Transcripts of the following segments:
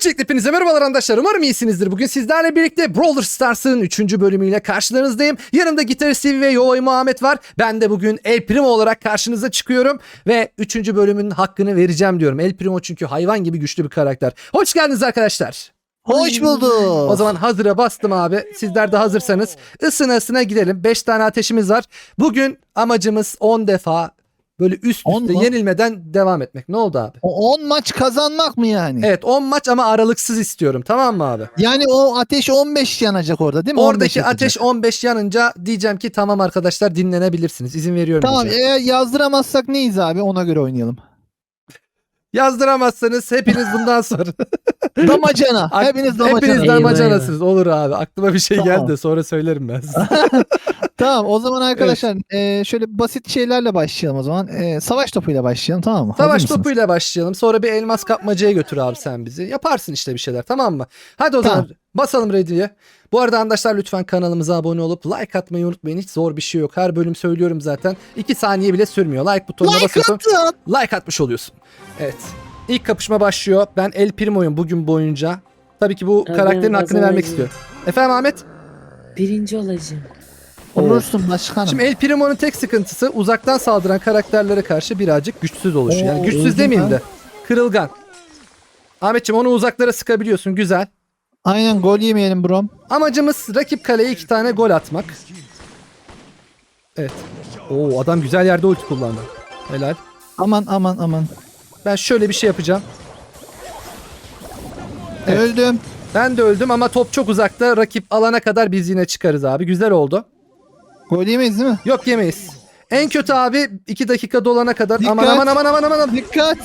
Öncelikle hepinize merhabalar arkadaşlar. Umarım iyisinizdir. Bugün sizlerle birlikte Brawler Stars'ın 3. bölümüyle karşılarınızdayım. Yanımda gitarist Stevie ve Yovay Muhammed var. Ben de bugün El Primo olarak karşınıza çıkıyorum. Ve 3. bölümün hakkını vereceğim diyorum. El Primo çünkü hayvan gibi güçlü bir karakter. Hoş geldiniz arkadaşlar. Hoş bulduk. O zaman hazıra bastım abi. Sizler de hazırsanız ısına ısına gidelim. 5 tane ateşimiz var. Bugün amacımız 10 defa böyle üst 10 üste mu? yenilmeden devam etmek. Ne oldu abi? O 10 maç kazanmak mı yani? Evet 10 maç ama aralıksız istiyorum tamam mı abi? Yani o ateş 15 yanacak orada değil mi? 15 Oradaki ateş 15 yanınca diyeceğim ki tamam arkadaşlar dinlenebilirsiniz. İzin veriyorum. Tamam diyeceğim. eğer yazdıramazsak neyiz abi ona göre oynayalım. Yazdıramazsanız hepiniz bundan sonra Damacana. Hepiniz damacana. hepiniz damacanasınız. Olur abi. Aklıma bir şey Tamam. geldi sonra söylerim ben size. Tamam o zaman arkadaşlar e, şöyle basit şeylerle başlayalım o zaman. E, savaş topuyla başlayalım tamam mı? Hazır Savaş mısınız? topuyla başlayalım. Sonra bir elmas kapmacaya götür abi sen bizi. Yaparsın işte bir şeyler tamam mı? Hadi o Tamam. zaman basalım ready'ye. Bu arada arkadaşlar lütfen kanalımıza abone olup like atmayı unutmayın. Hiç zor bir şey yok. Her bölüm söylüyorum zaten. 2 saniye bile sürmüyor. Like butonuna Like basıyorsun. atın. like atmış oluyorsun. Evet. İlk kapışma başlıyor. Ben El Primo'yum bugün boyunca. Tabii ki bu karakterin hakkını kazanacağım. vermek istiyorum. Efendim Ahmet? Birinci olacağım. Olursun başkanım. Şimdi El Primo'nun tek sıkıntısı uzaktan saldıran karakterlere karşı birazcık güçsüz oluşu. Yani güçsüz öldüm demeyeyim ben. de. Kırılgan. Ahmetciğim onu uzaklara sıkabiliyorsun. Güzel. Aynen gol yemeyelim brom. Amacımız rakip kaleye iki tane gol atmak. Evet. Oo adam güzel yerde ulti kullandı. Helal. Aman aman aman. Ben şöyle bir şey yapacağım. Evet. Öldüm. Ben de öldüm ama top çok uzakta. Rakip alana kadar biz yine çıkarız abi. Güzel oldu. Gol yemeyiz değil mi? Yok yemeyiz. En kötü abi 2 dakika dolana kadar. Dikkat. Aman aman aman aman aman. Dikkat.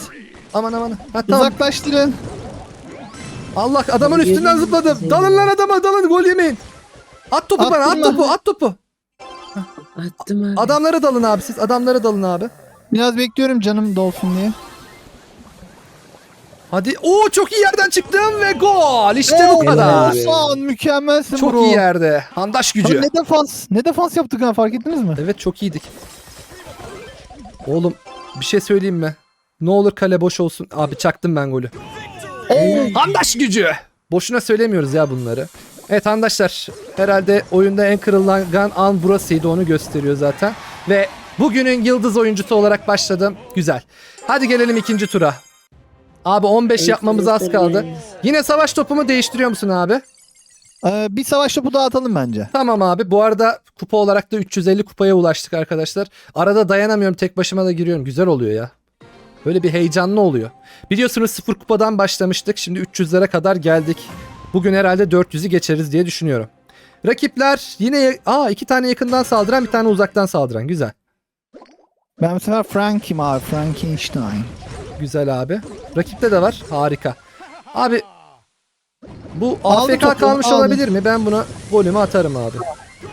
Aman aman. Ha, tamam. Uzaklaştırın. Allah adamın üstünden zıpladım. Dalın lan adama dalın gol yemeyin. At topu bana at Attım topu at topu. Attım abi. Adamlara dalın abi siz adamlara dalın abi. Biraz bekliyorum canım dolsun diye. Hadi o çok iyi yerden çıktım ve gol işte bu Oo, kadar. Oğuzhan mükemmelsin Çok bro. iyi yerde. Handaş gücü. Lan Ne defans. Ne defans yaptık ha fark ettiniz mi? Evet çok iyiydik. Oğlum bir şey söyleyeyim mi? Ne olur kale boş olsun. Abi çaktım ben golü. Handaş gücü. Boşuna söylemiyoruz ya bunları. Evet handaşlar herhalde oyunda en kırılgan an burasıydı onu gösteriyor zaten. Ve bugünün yıldız oyuncusu olarak başladım. Güzel. Hadi gelelim ikinci tura. Abi 15 yapmamız az kaldı. Yine savaş topumu değiştiriyor musun abi? Ee, bir savaş topu dağıtalım bence. Tamam abi. Bu arada kupa olarak da 350 kupaya ulaştık arkadaşlar. Arada dayanamıyorum. Tek başıma da giriyorum. Güzel oluyor ya. Böyle bir heyecanlı oluyor. Biliyorsunuz sıfır kupadan başlamıştık. Şimdi 300'lere kadar geldik. Bugün herhalde 400'ü geçeriz diye düşünüyorum. Rakipler yine aa iki tane yakından saldıran bir tane uzaktan saldıran. Güzel. Ben bu sefer Frank'im abi. Frankenstein. Güzel abi. Rakipte de var. Harika. Abi bu Aldı AFK topu, kalmış aldı. olabilir mi? Ben buna golümü atarım abi.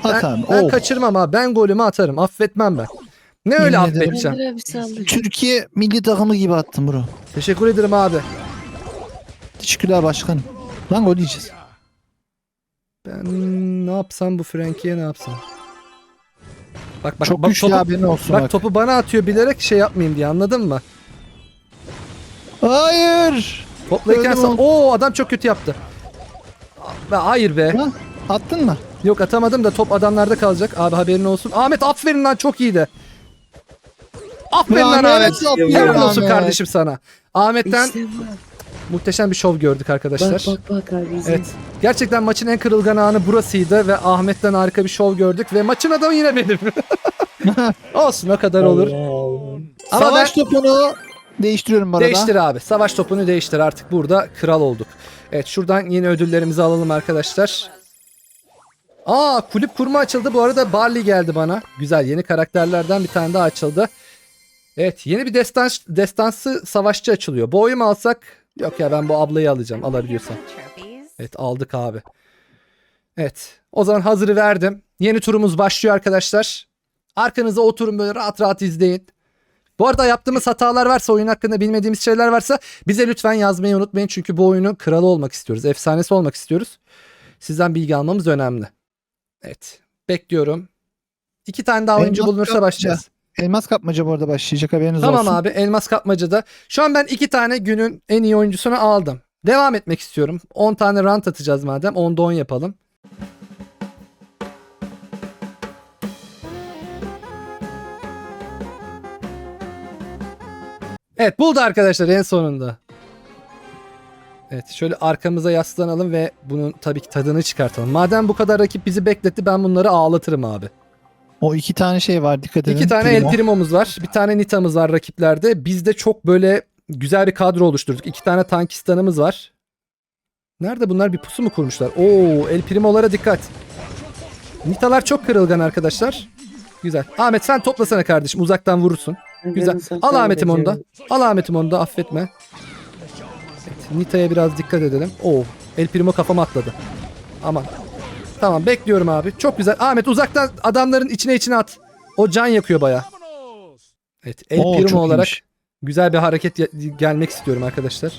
Ben, Atarım. ben Oo. kaçırmam abi. Ben golümü atarım. Affetmem ben. Ne öyle Yemin ederim. affedeceğim? Türkiye milli takımı gibi attım bro. Teşekkür ederim abi. Teşekkürler başkanım. Lan gol yiyeceğiz. Ben ne yapsam bu Frankie'ye ne yapsam? Bak bak Çok bak, güçlü topu, haberin olsun bak bak. topu bana atıyor bilerek şey yapmayayım diye anladın mı? Hayır. Toplayken Öldüm sa- oğlum. Oo adam çok kötü yaptı. Be, hayır be. Lan attın mı? Yok atamadım da top adamlarda kalacak. Abi haberin olsun. Ahmet aferin lan çok iyiydi. Aferin lan ne Ahmet. Helal olsun Ahmet? kardeşim sana. Ahmet'ten İşte muhteşem bir şov gördük arkadaşlar. Bak bak bak izle. Evet. Gerçekten maçın en kırılgan anı burasıydı ve Ahmet'ten harika bir şov gördük ve maçın adamı yine benim. Olsun o kadar olur. Allah. Ama Savaş topunu değiştiriyorum bu arada. Değiştir abi. Savaş topunu değiştir. Artık burada kral olduk. Evet şuradan yeni ödüllerimizi alalım arkadaşlar. Aa kulüp kurma açıldı. Bu arada Barley geldi bana. Güzel yeni karakterlerden bir tane daha açıldı. Evet yeni bir destans, destansı savaşçı açılıyor. Bu mu alsak? Yok ya ben bu ablayı alacağım alabiliyorsam. Evet aldık abi. Evet o zaman hazırı verdim. Yeni turumuz başlıyor arkadaşlar. Arkanıza oturun böyle rahat rahat izleyin. Bu arada yaptığımız hatalar varsa oyun hakkında bilmediğimiz şeyler varsa bize lütfen yazmayı unutmayın. Çünkü bu oyunun kralı olmak istiyoruz. Efsanesi olmak istiyoruz. Sizden bilgi almamız önemli. Evet. Bekliyorum. İki tane daha oyuncu Elmas bulunursa kapmaca. başlayacağız. Elmas kapmaca bu arada başlayacak haberiniz Tamam olsun. abi elmas kapmacada. Şu an ben iki tane günün en iyi oyuncusunu aldım. Devam etmek istiyorum. 10 tane rant atacağız madem. 10'da 10 yapalım. Evet buldu arkadaşlar en sonunda. Evet şöyle arkamıza yaslanalım ve bunun tabii ki tadını çıkartalım. Madem bu kadar rakip bizi bekletti ben bunları ağlatırım abi. O iki tane şey var dikkat edin. İki tane Primo. El Primo'muz var. Bir tane Nita'mız var rakiplerde. Biz de çok böyle güzel bir kadro oluşturduk. İki tane Tankistan'ımız var. Nerede bunlar? Bir pusu mu kurmuşlar? Oo, El Primo'lara dikkat. Nita'lar çok kırılgan arkadaşlar. Güzel. Ahmet sen toplasana kardeşim. Uzaktan vurursun. Güzel. Al Ahmet'im onu da. Al Ahmet'im onu da affetme. Evet, Nita'ya biraz dikkat edelim. Oo, El Primo kafama atladı. Aman. Tamam bekliyorum abi. Çok güzel. Ahmet uzaktan adamların içine içine at. O can yakıyor baya. Evet El Oo, Primo çok olarak iyiymiş. güzel bir hareket gelmek istiyorum arkadaşlar.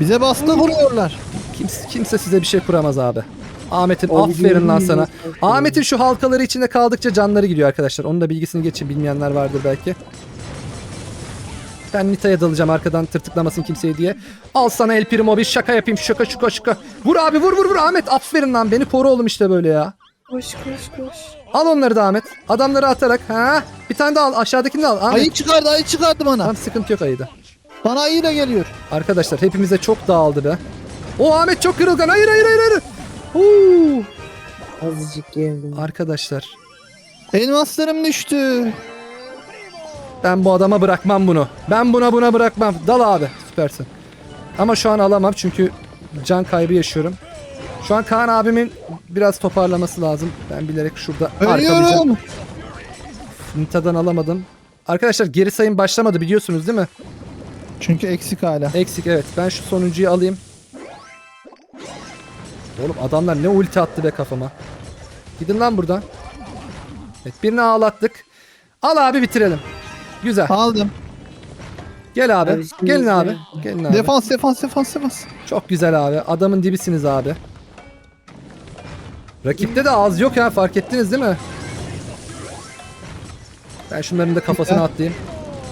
Bize baskı vuruyorlar. Kimse, kimse size bir şey kuramaz abi. Ahmet'im aferin lan sana. Ahmet'in şu halkaları içinde kaldıkça canları gidiyor arkadaşlar. Onun da bilgisini geçin bilmeyenler vardır belki. Ben Nita'ya dalacağım arkadan tırtıklamasın kimseyi diye. Al sana El Primo bir şaka yapayım şaka şaka şaka. Vur abi vur vur vur Ahmet aferin lan beni koru oğlum işte böyle ya. Koş koş koş. Al onları da Ahmet. Adamları atarak ha. Bir tane daha al aşağıdakini de al. Ahmet. Ayı çıkardı ayı çıkardı bana. Tamam sıkıntı yok ayıda. Bana ayıyla geliyor. Arkadaşlar hepimize çok dağıldı be. O Ahmet çok kırılgan. Hayır hayır hayır. hayır. Huu. Azıcık geldim. Arkadaşlar Elmaslarım düştü. ben bu adama bırakmam bunu. Ben buna buna bırakmam. Dal abi süpersin. Ama şu an alamam çünkü can kaybı yaşıyorum. Şu an Kaan abimin biraz toparlaması lazım. Ben bilerek şurada arkalayacağım. Nita'dan alamadım. Arkadaşlar geri sayım başlamadı biliyorsunuz değil mi? Çünkü eksik hala. Eksik evet. Ben şu sonuncuyu alayım. Oğlum adamlar ne ulti attı be kafama. Gidin lan buradan. Evet birini ağlattık. Al abi bitirelim. Güzel. Aldım. Gel abi. Gelin abi. güzel. Gelin abi. Defans defans defans defans. Çok güzel abi. Adamın dibisiniz abi. Rakipte de az yok ya fark ettiniz değil mi? Ben şunların da kafasına atlayayım.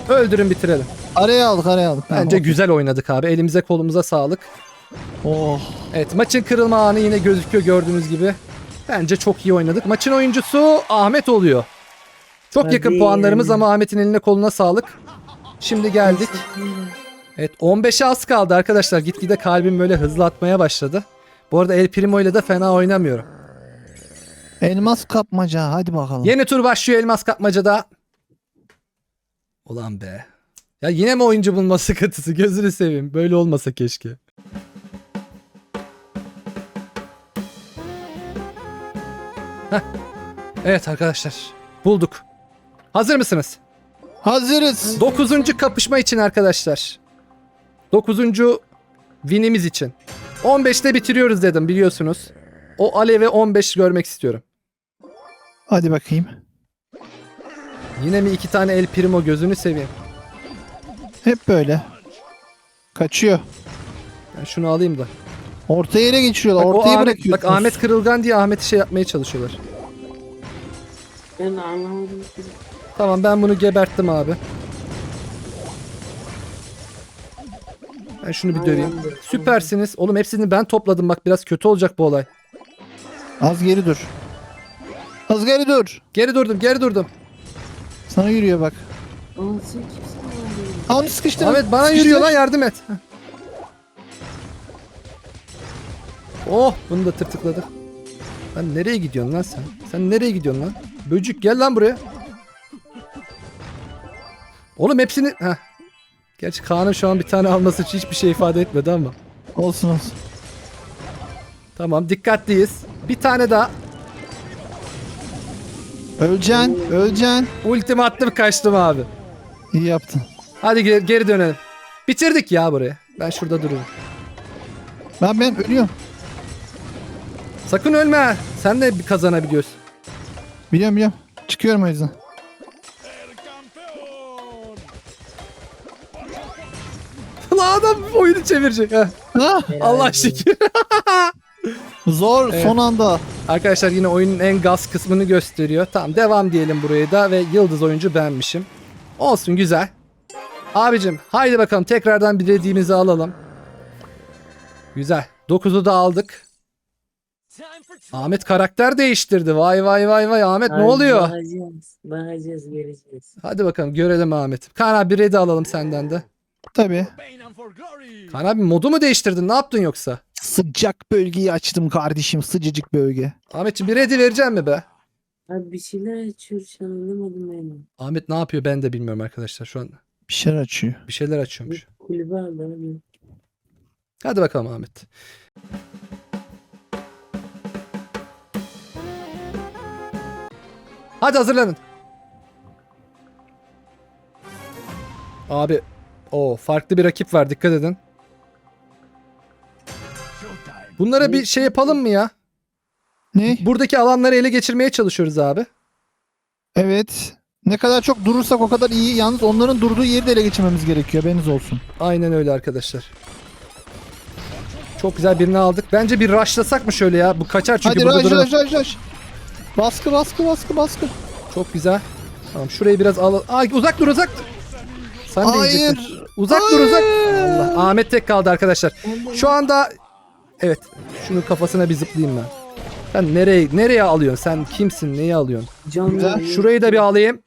Öldürün bitirelim. Araya aldık araya aldık. Bence Ha, güzel oynadık abi. Elimize kolumuza sağlık. Oh. Evet maçın kırılma anı yine gözüküyor gördüğünüz gibi. Bence çok iyi oynadık. Maçın oyuncusu Ahmet oluyor. Çok yakın Hadi. puanlarımız ama Ahmet'in eline koluna sağlık. Şimdi geldik. Evet 15'e az kaldı arkadaşlar. Gitgide kalbim böyle hızlı atmaya başladı. Bu arada El Primo ile de fena oynamıyorum. Elmas kapmaca hadi bakalım. Yeni tur başlıyor elmas kapmacada. Ulan be. Ya yine mi oyuncu bulma sıkıntısı? Gözünü seveyim. Böyle olmasa keşke. Evet arkadaşlar. Bulduk. Hazır mısınız? Hazırız. Dokuzuncu kapışma için arkadaşlar. Dokuzuncu winimiz için. 15'te bitiriyoruz dedim biliyorsunuz. O Alev'e 15 görmek istiyorum. Hadi bakayım. Yine mi iki tane El Primo gözünü seveyim. Hep böyle. Kaçıyor. Ben şunu alayım da. Orta yere geçiriyorlar. Bak, o Ortaya Ahmet, bırakıyorsunuz. bak Ahmet Kırılgan diye Ahmet'i şey yapmaya çalışıyorlar. Ben anlamadım. ki. Tamam ben bunu geberttim abi. Ben şunu bir döveyim. Süpersiniz. Oğlum hepsini ben topladım bak biraz kötü olacak bu olay. Az geri dur. Az geri dur. Geri durdum geri durdum. Sana yürüyor bak. Kimsin abi? Tam sıkıştır. Ahmet bana Sıkıştır. yürüyor lan yardım et. Heh. Oh bunu da tırtıkladık. Lan nereye gidiyorsun lan sen? Sen nereye gidiyorsun lan? Böcük gel lan buraya. Oğlum hepsini... Heh. Gerçi Kaan'ın şu an bir tane alması hiç- hiçbir şey ifade etmedi ama. Olsun olsun. Tamam dikkatliyiz. Bir tane daha. Öleceksin. Öleceksin. Ultimi attım kaçtım abi. İyi yaptın. Hadi ge- geri dönelim. Bitirdik ya burayı. Ben şurada dururum. Ben ben ölüyorum. Sakın ölme. Sen de bir kazanabiliyorsun. Biliyorum biliyorum. Çıkıyorum o yüzden. Lan adam oyunu çevirecek. Ha? Allah şükür. Zor Evet. son anda. Arkadaşlar yine oyunun en gaz kısmını gösteriyor. Tamam devam diyelim burayı da ve yıldız oyuncu benmişim. Olsun güzel. Abicim haydi bakalım tekrardan bir dediğimizi alalım. Güzel. 9'u da aldık. Ahmet karakter değiştirdi. Vay vay vay vay Ahmet ne Ay, oluyor? Bakacağız. Bakacağız göreceğiz. Hadi bakalım görelim Ahmet. Kaan abi bir alalım senden de. Tabii. Kaan abi modu mu değiştirdin? Ne yaptın yoksa? Sıcak bölgeyi açtım kardeşim. Sıcacık bölge. Ahmetciğim bir ready vereceğim mi be? Abi bir şeyler açıyor şu an anlamadım ben. Ahmet ne yapıyor ben de bilmiyorum arkadaşlar. Şu an Bir şeyler açıyor. bir şeyler açıyormuş. Kulübe aldı abi. Hadi bakalım Ahmet. Hadi hazırlanın. Abi o farklı bir rakip var dikkat edin. Bunlara bir şey yapalım mı ya? Ne? Buradaki alanları ele geçirmeye çalışıyoruz abi. Evet. Ne kadar çok durursak o kadar iyi. Yalnız onların durduğu yeri de ele geçirmemiz gerekiyor. Haberiniz olsun. Aynen öyle arkadaşlar. Çok güzel birini aldık. Bence bir rushlasak mı şöyle ya? Bu kaçar çünkü Hadi burada raj duran- raj raj raj. Baskı baskı baskı baskı. Çok güzel. Tamam şurayı biraz al. Aa, uzak dur uzak. dur. Sen de Hayır. yiyecektin. Uzak dur uzak. Allah. Ahmet tek kaldı arkadaşlar. Şu anda evet şunun kafasına bir zıplayayım ben. Sen nereye nereye alıyorsun? Sen kimsin? Neyi alıyorsun? Canlı. Şurayı da bir alayım.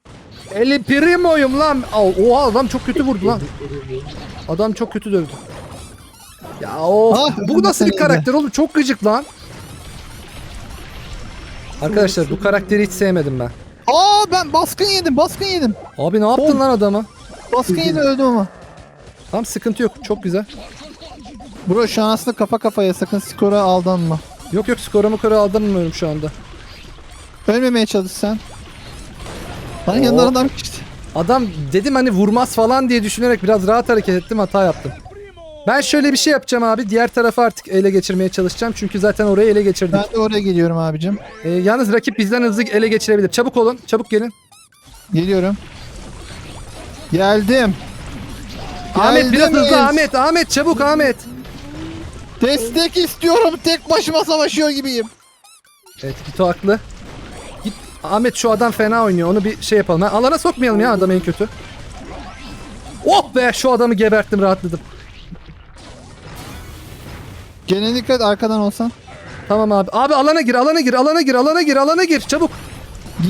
Eli primoyum lan. Al, Oha adam çok kötü vurdu lan. Adam çok kötü dövdü. Ya of. Ah, bu nasıl bir karakter oğlum? Çok gıcık lan. Arkadaşlar bu karakteri hiç sevmedim ben. Aa ben baskın yedim baskın yedim. Abi ne yaptın lan adama? Baskın yedim öldüm ama. Tam sıkıntı yok. Çok güzel. Bro şu an aslında kafa kafaya sakın skora aldanma. Yok yok skorumu kara aldırmıyorum şu anda. Ölmemeye çalış sen. Bana Oo. yanından adam geçti. Adam dedim hani vurmaz falan diye düşünerek biraz rahat hareket ettim hata yaptım. Ben şöyle bir şey yapacağım abi. Diğer tarafı artık ele geçirmeye çalışacağım. Çünkü zaten orayı ele geçirdik. Ben de oraya geliyorum abicim. Ee, yalnız rakip bizden hızlı ele geçirebilir. Çabuk olun. Çabuk gelin. Geliyorum. Geldim. Ahmet biraz hızlı Ahmet. Ahmet çabuk Ahmet. Destek istiyorum. Tek başıma savaşıyor gibiyim. Evet Gito haklı. Git Ahmet şu adam fena oynuyor. Onu bir şey yapalım. Ha, alana sokmayalım ya adam en kötü. Oh be şu adamı geberttim rahatladım. Gene dikkat arkadan olsan. Tamam abi. Abi alana gir alana gir alana gir alana gir alana gir çabuk.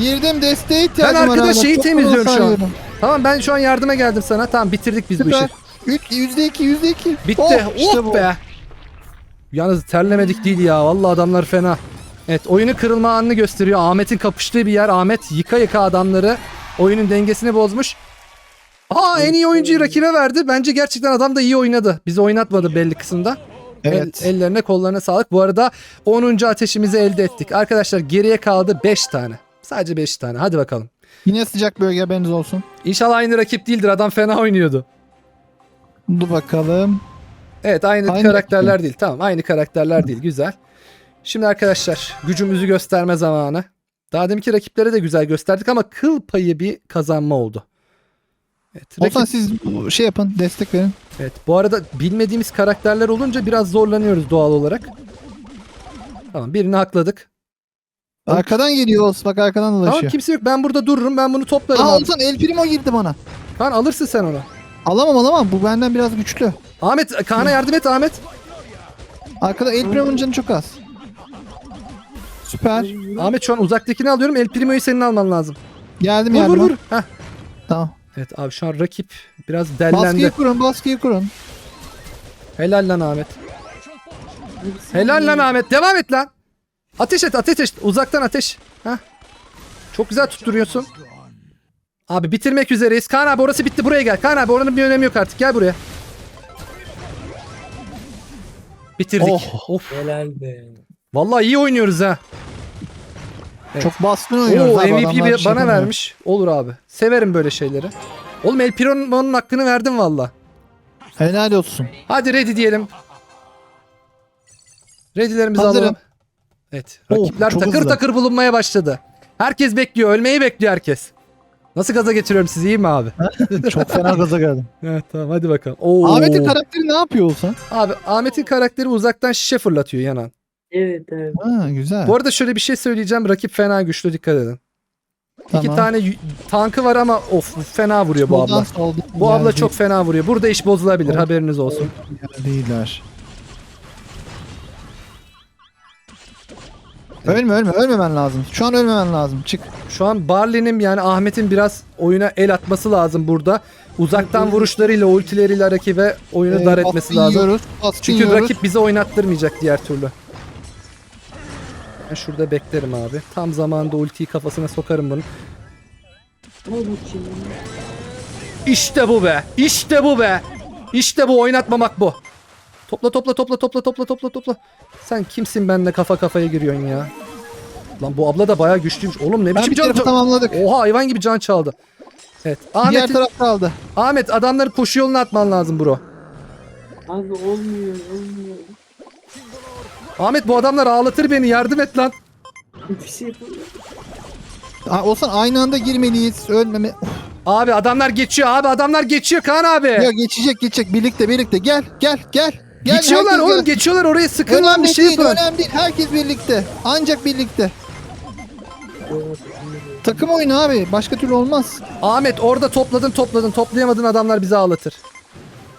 Girdim desteğe ihtiyacım Ben var. arkada şeyi Çok temizliyorum şu an. sarıyorum. Tamam ben şu an yardıma geldim sana. Tamam bitirdik biz bu Süper. işi. Üç- Yüzde iki, yüzde iki. Bitti. Oh, işte oh bu. be. Yalnız terlemedik değil ya. Vallahi adamlar fena. Evet oyunu kırılma anını gösteriyor. Ahmet'in kapıştığı bir yer. Ahmet yıka yıka adamları. Oyunun dengesini bozmuş. Aa en iyi oyuncuyu rakibe verdi. Bence gerçekten adam da iyi oynadı. Bizi oynatmadı belli kısımda. Evet. El- ellerine kollarına sağlık. Bu arada 10. ateşimizi elde ettik. Arkadaşlar geriye kaldı 5 tane. Sadece 5 tane. Hadi bakalım. Yine sıcak bölge haberiniz olsun. İnşallah aynı rakip değildir. Adam fena oynuyordu. Dur bakalım. Evet aynı, Aynı karakterler rakip. değil. Tamam aynı karakterler değil. Güzel. Şimdi arkadaşlar gücümüzü gösterme zamanı. Daha deminki rakiplere de güzel gösterdik ama kıl payı bir kazanma oldu. Evet, rakip- Olsan siz şey yapın. Destek verin. evet. Bu arada bilmediğimiz karakterler olunca biraz zorlanıyoruz doğal olarak. Tamam birini hakladık. Arkadan geliyor Oğuz. Bak arkadan Tamam dolaşıyor. kimse yok. Ben burada dururum. Ben bunu toplarım. Aa abi. Oğuzhan El Primo girdi bana. Kaan alırsın sen onu. Alamam alamam. Bu benden biraz güçlü. Ahmet Kaan'a yardım et Ahmet. Arkada El Primo'nun canı çok az. Süper. Ahmet şu an uzaktakini alıyorum. El Primo'yu senin alman lazım. Geldim Vur vur yardıma. vur. Heh. Tamam. Evet abi şu an rakip biraz dellendi. Baskıyı kurun baskıyı kurun. Helal lan Ahmet. Helal lan Ahmet. Devam et lan. Ateş et ateş et. Uzaktan ateş. Heh. Çok güzel tutturuyorsun. Abi bitirmek üzereyiz. Kaan abi orası bitti. Buraya gel. Kaan abi oranın bir önemi yok artık. Gel buraya. Bitirdik. Oh. Of. Helal be. Vallahi iyi oynuyoruz ha. Evet. Çok baskın oynuyoruz Oo abi. MVP bir şey bana yapamıyor. vermiş. Olur abi. Severim böyle şeyleri. Oğlum El Piro'nun hakkını verdim valla. Helal olsun. Hadi ready diyelim. Ready'lerimizi Hazırım. alalım. Evet. Oh, Rakipler takır hızlı. takır bulunmaya başladı. Herkes bekliyor. Ölmeyi bekliyor herkes. Nasıl gaza getiriyorum sizi iyi mi abi? Çok fena gaza geldim. evet tamam hadi bakalım. Oo. Ahmet'in karakteri ne yapıyor olsan? Abi Ahmet'in karakteri uzaktan şişe fırlatıyor yanan. Evet, evet. Ha, güzel. Bu arada şöyle bir şey söyleyeceğim. Rakip fena güçlü dikkat edin. İki tane tankı var ama of fena vuruyor bu abla. Bu abla çok fena vuruyor. Burada iş bozulabilir Oldu. haberiniz olsun. Geldiler. Ölme ölme ölmemen lazım. Şu an ölmemen lazım. Çık. Şu an Barley'nin yani Ahmet'in biraz oyuna el atması lazım burada. Uzaktan vuruşlarıyla, ultileriyle rakibe oyunu dar ee, etmesi lazım. Çünkü rakip bizi oynattırmayacak diğer türlü. Ben şurada beklerim abi. Tam zamanında ultiyi kafasına sokarım bunu. İşte bu be. İşte bu be. İşte bu oynatmamak bu. Topla topla topla topla topla topla topla. Sen kimsin benimle kafa kafaya giriyorsun ya? Lan bu abla da bayağı güçlüymüş. Oğlum ne Ben biçim bir can tamamladık. Oha hayvan gibi can çaldı. Evet. Diğer Ahmet, taraf kaldı. Ahmet adamları koşu yoluna atman lazım bro. Abi olmuyor olmuyor. Ahmet bu adamlar ağlatır beni yardım et lan. Bir şey yapamıyorum. Aa, Olsan aynı anda girmeliyiz. Ölmeme. Abi adamlar geçiyor abi adamlar geçiyor Kaan abi. Ya geçecek geçecek. Birlikte birlikte. Gel gel gel. Gel, geçiyorlar oğlum gel. geçiyorlar oraya sıkın lan bir Önemli şey değil, yapın. önemli değil. Herkes birlikte. Ancak birlikte. Takım oyunu abi. Başka türlü olmaz. Ahmet orada topladın topladın toplayamadın adamlar bizi ağlatır.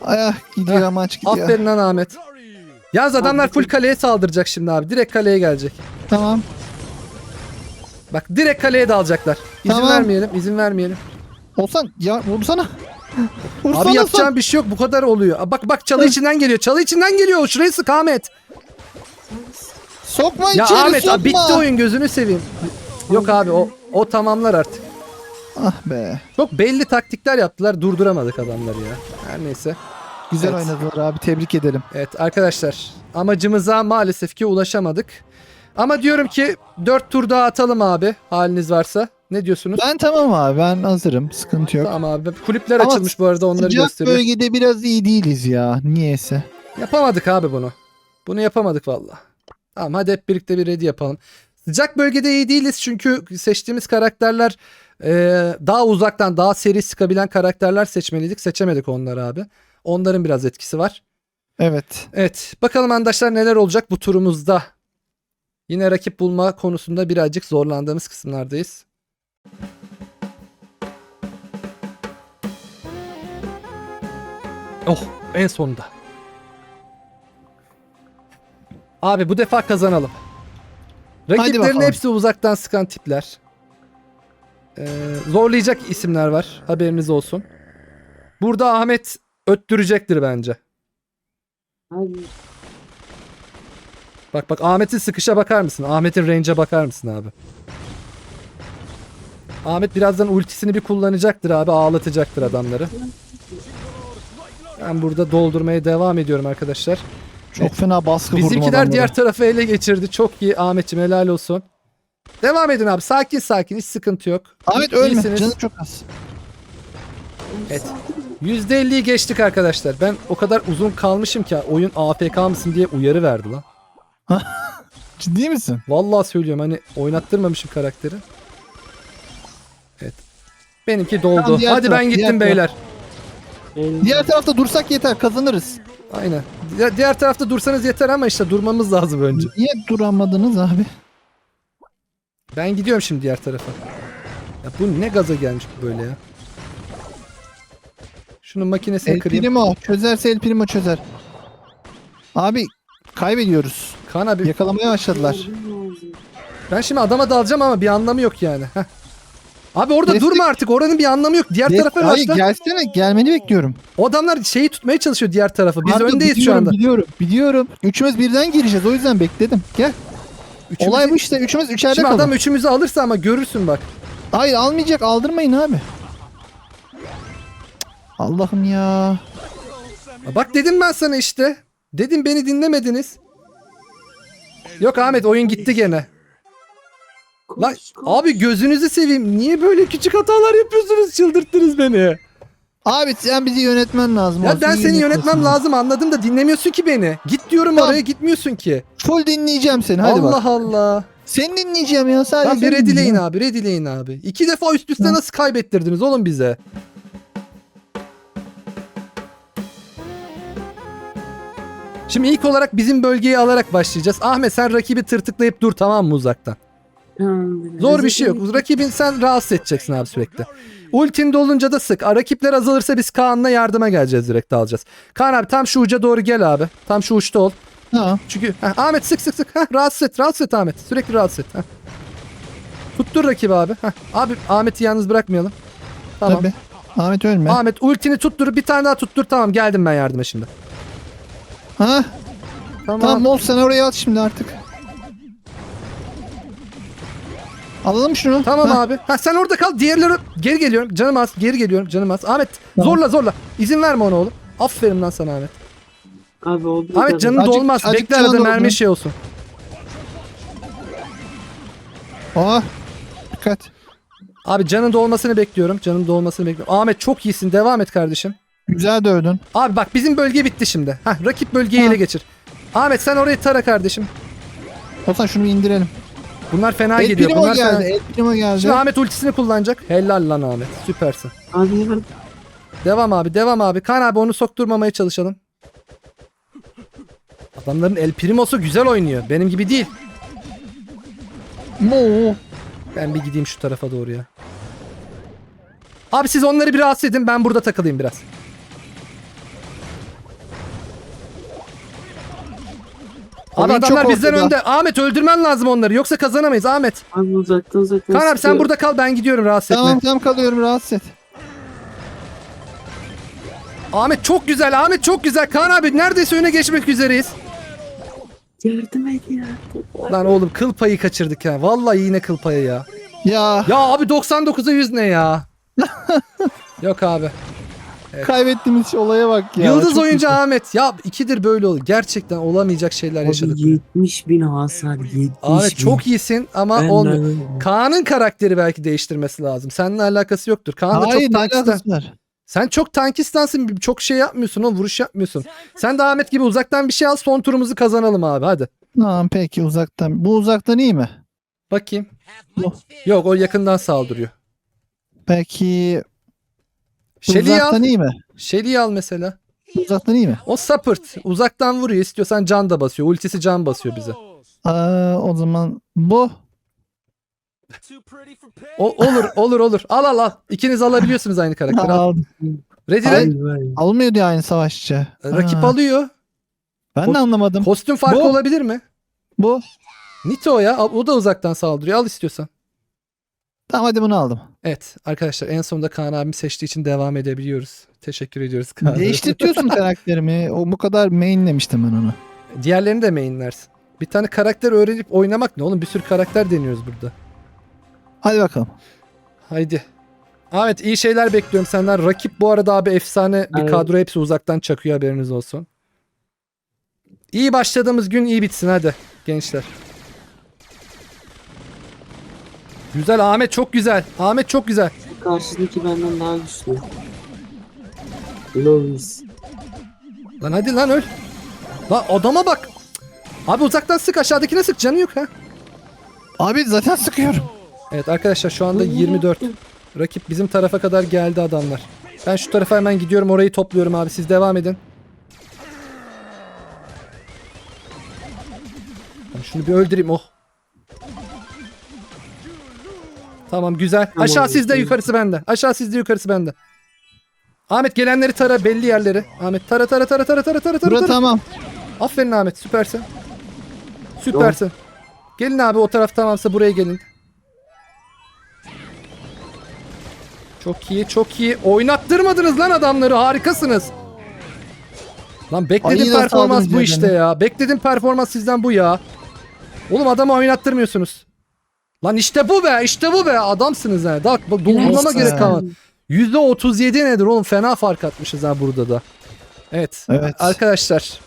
Ay, ah, gidiyor Heh, amaç gidiyor. Aferin lan Ahmet. Yalnız adamlar full kaleye saldıracak şimdi abi. Direkt kaleye gelecek. Tamam. Bak direkt kaleye dalacaklar. İzin Tamam. vermeyelim izin vermeyelim. Olsan ya vursana. Vursana Abi yapacağım bir şey yok bu kadar oluyor. Aa, Bak bak çalı içinden geliyor. Çalı içinden geliyor. Şurayı sık Ahmet. Sokma Ya içeri Ahmet sokma. abi bitti oyun gözünü seveyim. Yok abi o o tamamlar artık. Ah be. Çok belli taktikler yaptılar. Durduramadık adamları ya. Her neyse. Güzel Evet. oynadılar abi. Tebrik ederim. Evet arkadaşlar amacımıza maalesef ki ulaşamadık. Ama diyorum ki 4 tur daha atalım abi haliniz varsa. Ne diyorsunuz? Ben tamam abi. Ben hazırım. Sıkıntı yok. Tamam abi. Kulüpler Ama açılmış bu arada onları Sıcak gösteriyor. bölgede biraz iyi değiliz ya. Niyeyse. Yapamadık abi bunu. Bunu yapamadık valla. Tamam hadi hep birlikte bir ready yapalım. Sıcak bölgede iyi değiliz çünkü seçtiğimiz karakterler e, daha uzaktan daha seri sıkabilen karakterler seçmeliydik. Seçemedik onları abi. Onların biraz etkisi var. Evet. Evet bakalım arkadaşlar neler olacak bu turumuzda. Yine rakip bulma konusunda birazcık zorlandığımız kısımlardayız. Oh en sonunda. Abi bu defa kazanalım. Rakiplerin bakalım. hepsi uzaktan sıkan tipler. Ee, zorlayacak isimler var. Haberiniz olsun. Burada Ahmet öttürecektir bence. Abi Bak bak Ahmet'in sıkışa bakar mısın? Ahmet'in range'e bakar mısın abi? Ahmet birazdan ultisini bir kullanacaktır abi. Ağlatacaktır adamları. Ben burada doldurmaya devam ediyorum arkadaşlar. Çok fena baskı vurdum Bizimkiler diğer tarafı ele geçirdi. Çok iyi Ahmet'ciğim helal olsun. Devam edin abi. Sakin sakin. Hiç sıkıntı yok. Ahmet ölme. Canım çok az. Evet. %50'yi geçtik arkadaşlar. Ben o kadar uzun kalmışım ki oyun AFK mısın diye uyarı verdi lan. Ciddi misin? Vallahi söylüyorum hani oynattırmamışım karakteri. Evet. Benimki doldu. Tamam, diğer Hadi taraf, ben diğer gittim taraf. beyler. Diğer tarafta dursak yeter. Kazanırız. Aynen. Di- diğer tarafta dursanız yeter ama işte durmamız lazım önce. Niye duramadınız abi? Ben gidiyorum şimdi diğer tarafa. Ya bu ne gaza gelmiş böyle ya. Şunun makinesini El kırayım. Primo. Çözerse El Primo çözer. Abi kaybediyoruz. Kaan abi Yakalamaya başladılar. Ben şimdi adama dalacağım ama bir anlamı yok yani. Heh. Abi orada Destek- durma artık. Oranın bir anlamı yok. Diğer tarafa Hayır başla. gelsene. Gelmeni bekliyorum. O adamlar şeyi tutmaya çalışıyor diğer tarafı. Biz Abi, öndeyiz şu biliyorum, anda. Biliyorum. Biliyorum. Üçümüz birden gireceğiz. O yüzden bekledim. Gel. Olay bu işte. Üçümüz içeride Şimdi kalın. adam üçümüzü alırsa ama görürsün bak. Hayır almayacak. Aldırmayın abi. Allah'ım ya. Bak dedim ben sana işte. Dedim beni dinlemediniz. Yok Ahmet oyun gitti gene. Koş, Lan koş. abi gözünüzü seveyim. Niye böyle küçük hatalar yapıyorsunuz? Çıldırttınız beni. Abi sen bizi yönetmen lazım. Ya ben seni yönetmem lazım anladım da dinlemiyorsun ki beni. Git diyorum Tamam. oraya gitmiyorsun ki. Full dinleyeceğim seni. Hadi Allah bak. Allah. Seni dinleyeceğim ya sadece. Lan bir dinleyeceğim. abi redileyin abi. İki defa üst üste Hı. nasıl kaybettirdiniz oğlum bize? Şimdi ilk olarak bizim bölgeyi alarak başlayacağız. Ahmet sen rakibi tırtıklayıp dur tamam mı uzaktan? Tamamdır. Zor bir şey yok. Rakibin sen rahatsız edeceksin abi sürekli. Ultin dolunca da sık. Rakipler azalırsa biz Kaan'la yardıma geleceğiz direkt alacağız. Kaan abi tam şu uca doğru gel abi. Tam şu uçta ol. Tamam. Çünkü Heh, Ahmet sık sık sık. Heh, rahatsız et. Rahatsız et Ahmet. Sürekli rahatsız et. Heh. Tuttur rakibi abi. Heh. Abi Ahmet'i yalnız bırakmayalım. Tamam. Tabii. Ahmet ölme. Ahmet ultini tuttur. Bir tane daha tuttur. Tamam geldim ben yardıma şimdi. Ha? Tamam. Tamam Mol sen oraya at şimdi artık. Alalım şunu. Tamam Ha, abi. Ha sen orada kal. Diğerleri geri geliyorum. Canım az. Geri geliyorum. Canım az. Ahmet Tamam. zorla zorla. İzin verme ona oğlum. Aferin lan sana Ahmet. Abi oldu. Ahmet canın Azıcık- dolmaz. azıcık Bekle arada mermi şey olsun. Aa. Dikkat. Abi canın dolmasını bekliyorum. Canın dolmasını bekliyorum. Ahmet çok iyisin. Devam et kardeşim. Güzel dövdün. Abi bak bizim bölge bitti şimdi. Hah rakip bölgeyi Ha. ele geçir. Ahmet sen orayı tara kardeşim. O zaman şunu bir indirelim. Bunlar fena El gidiyor. Primo Bunlar geldi. fena. El Primo geldi. Şimdi Ahmet ultisini kullanacak. Helal lan Ahmet. Süpersin. Abi yardım. Devam abi. Devam abi. Kan abi onu sokturmamaya çalışalım. Adamların El Primo'su güzel oynuyor. Benim gibi değil. Mo. Ben bir gideyim şu tarafa doğru ya. Abi siz onları bir rahatsız edin. Ben burada takılayım biraz. Abi Oyun adamlar çok bizden ortada. önde. Ahmet öldürmen lazım onları. Yoksa kazanamayız Ahmet. Abi uzaktan uzaktan. Kaan abi sen sıkıyor. burada kal ben gidiyorum rahatsız Tamam etme. tamam kalıyorum rahatsız et. Ahmet çok güzel Ahmet çok güzel. Kaan abi neredeyse öne geçmek üzereyiz. Yardım et ya. Lan oğlum kıl payı kaçırdık ya. Vallahi yine kıl payı ya. Ya Ya abi 99'a 100 ne ya? Yok abi. Kaybettiğimiz olaya bak ya. Yıldız Çok oyuncu kötü. Ahmet. Ya ikidir böyle oldu. Gerçekten olamayacak şeyler yaşadık. Abi 70 bin hasar. 70 Ahmet bin. çok iyisin ama Ben olmuyor. de- Kaan'ın karakteri belki değiştirmesi lazım. Seninle alakası yoktur. Kaan da çok tankistan. Sen çok tankistansın. Çok şey yapmıyorsun oğlum. Vuruş yapmıyorsun. Sen de Ahmet gibi uzaktan bir şey al. Son turumuzu kazanalım abi. Hadi. Tamam peki uzaktan. Bu uzaktan iyi mi? Bakayım. Bu. Yok o yakından saldırıyor. Peki Şeli'yi al. uzaktan iyi mi? Şeli'yi al mesela. Uzaktan iyi mi? O sapırt. Uzaktan vuruyor. İstiyorsan can da basıyor. Ultisi can basıyor bize. Aa, o zaman bu. O, olur olur olur. Al al al. İkiniz alabiliyorsunuz aynı karakteri. Al. Aldım. Ay, vay. Almıyor diye aynı savaşçı. Rakip Aa, alıyor. Ben de anlamadım. Kostüm farkı Bu- olabilir mi? Bu. Nito ya. O da uzaktan saldırıyor. Al istiyorsan. Tamam hadi bunu aldım. Evet arkadaşlar en sonunda Kaan abimi seçtiği için devam edebiliyoruz. Teşekkür ediyoruz Kaan. abi. Değiştirtiyorsun karakterimi. O bu kadar mainlemiştim ben onu. Diğerlerini de mainlersin. Bir tane karakter öğrenip oynamak ne oğlum? Bir sürü karakter deniyoruz burada. Hadi bakalım. Haydi. Ahmet iyi şeyler bekliyorum senden. Rakip bu arada abi efsane bir Evet. kadro. Hepsi uzaktan çakıyor haberiniz olsun. İyi başladığımız gün iyi bitsin hadi gençler. Güzel Ahmet çok güzel. Ahmet çok güzel. Karşıdaki benden daha güçlü. Lovis. Lan hadi lan öl. Lan adama bak. Abi uzaktan sık aşağıdakine sık canı yok ha. Abi zaten sıkıyorum. Evet arkadaşlar şu anda 24. Rakip bizim tarafa kadar geldi adamlar. Ben şu tarafa hemen gidiyorum orayı topluyorum abi siz devam edin. Ben şunu bir öldüreyim oh. Tamam güzel. Aşağı sizde yukarısı bende. Aşağı sizde yukarısı bende. Ahmet gelenleri tara belli yerleri. Ahmet tara tara tara tara tara tara tara. Bura tara. tamam. Aferin Ahmet süpersin. Süpersin. Gelin abi o taraf tamamsa buraya gelin. Çok iyi çok iyi. Oynattırmadınız lan adamları harikasınız. Lan Ay, yine performans bu işte ya. Beklediğim performans sizden bu ya. Oğlum adamı oynattırmıyorsunuz. Lan işte bu be işte bu be adamsınız ha. Doldurmama Helal gerek kalmadı. %37 nedir oğlum fena fark atmışız ha burada da. Evet. Evet. Arkadaşlar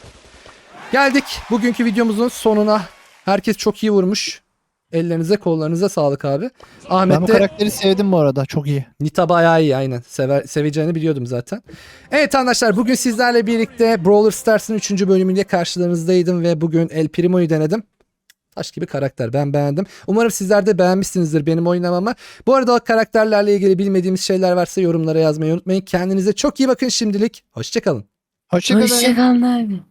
geldik bugünkü videomuzun sonuna. Herkes çok iyi vurmuş. Ellerinize kollarınıza sağlık abi. Ben Ahmet bu de karakteri sevdim bu arada. Çok iyi. Nita bayağı iyi aynen. Sever, seveceğini biliyordum zaten. Evet arkadaşlar bugün sizlerle birlikte Brawler Stars'ın 3. bölümüyle karşılarınızdaydım ve bugün El Primo'yu denedim. Taş gibi karakter ben beğendim. Umarım sizler de beğenmişsinizdir benim oynamamı. Bu arada o karakterlerle ilgili bilmediğimiz şeyler varsa yorumlara yazmayı unutmayın. Kendinize çok iyi bakın şimdilik. Hoşçakalın. Hoşçakalın. Hoşçakalın abi.